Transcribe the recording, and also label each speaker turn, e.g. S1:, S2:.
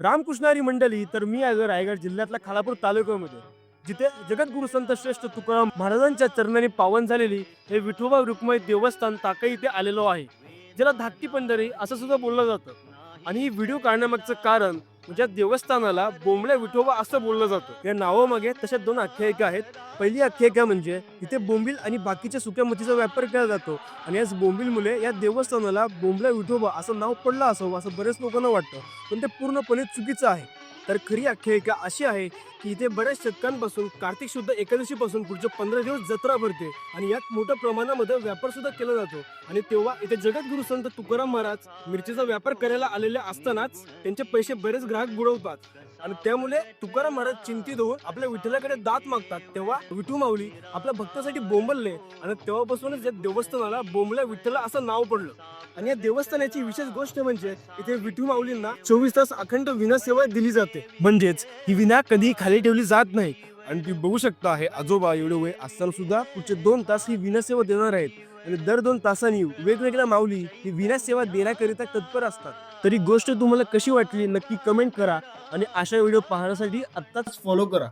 S1: रामकृष्णारी मंडळी तर मी आहे रायगड जिल्ह्यातल्या खालापूर तालुक्यामध्ये. जिथे जगद्गुरु संत श्रेष्ठ तुकाराम महाराजांच्या चरणाने पावन झालेली हे विठोबा रुक्मय देवस्थान ताकई इथे आलेलो आहे. ज्याला धाकटी पंढरी असं सुद्धा बोललं जातं. आणि ही व्हिडिओ काढण्यामागचं कारण म्हणजे देवस्थानाला बोंबल्या विठोबा असं बोललं जातं. या नावामागे तशा दोन आख्यायिका आहेत. पहिली आख्यायिका म्हणजे इथे बोंबील आणि बाकीच्या सुक्या मतीचा व्यापार केला जातो आणि याच बोंबीलमुळे या देवस्थानाला बोंबल्या विठोबा असं नाव पडलं असावं असं बरेच लोकांना वाटतं. पण ते पूर्णपणे चुकीचं आहे. तर खरी आख्यायिका अशी आहे की इथे बऱ्याच शतकांपासून कार्तिक शुद्ध एकादशीपासून पुढचे पंधरा दिवस जत्रा भरते आणि यात मोठ्या प्रमाणामध्ये व्यापार सुद्धा केला जातो. आणि तेव्हा इथे जगद्गुरु संत तुकाराम महाराज मिरचीचा व्यापार करायला आलेले असतानाच त्यांचे पैसे बरेच ग्राहक बुडवतात. आणि त्यामुळे तुकाराम महाराज चिंतित होऊन आपल्या विठ्ठलाकडे दात मागतात. तेव्हा विठू माऊली आपल्या भक्तासाठी बोंबलले आणि तेव्हापासूनच या देवस्थानाला बोंबल्या विठ्ठला असं नाव पडलं. आणि या देवस्थानाची विशेष गोष्ट म्हणजे इथे विठू माऊलींना चोवीस तास अखंड विना सेवा दिली जाते. म्हणजेच ही विना कधी खाली ठेवली जात नाही. आणि ती बघू शकता आहे आजोबा एवढे वय असताना सुद्धा पुढचे दोन तास ही विनासेवा देणार आहेत. आणि दर दोन तासांनी वेगवेगळ्या माऊली ही विनासेवा देण्याकरिता तत्पर असतात. तरी गोष्ट तुम्हाला कशी वाटली नक्की कमेंट करा आणि अशा व्हिडिओ पाहण्यासाठी आत्ताच फॉलो करा.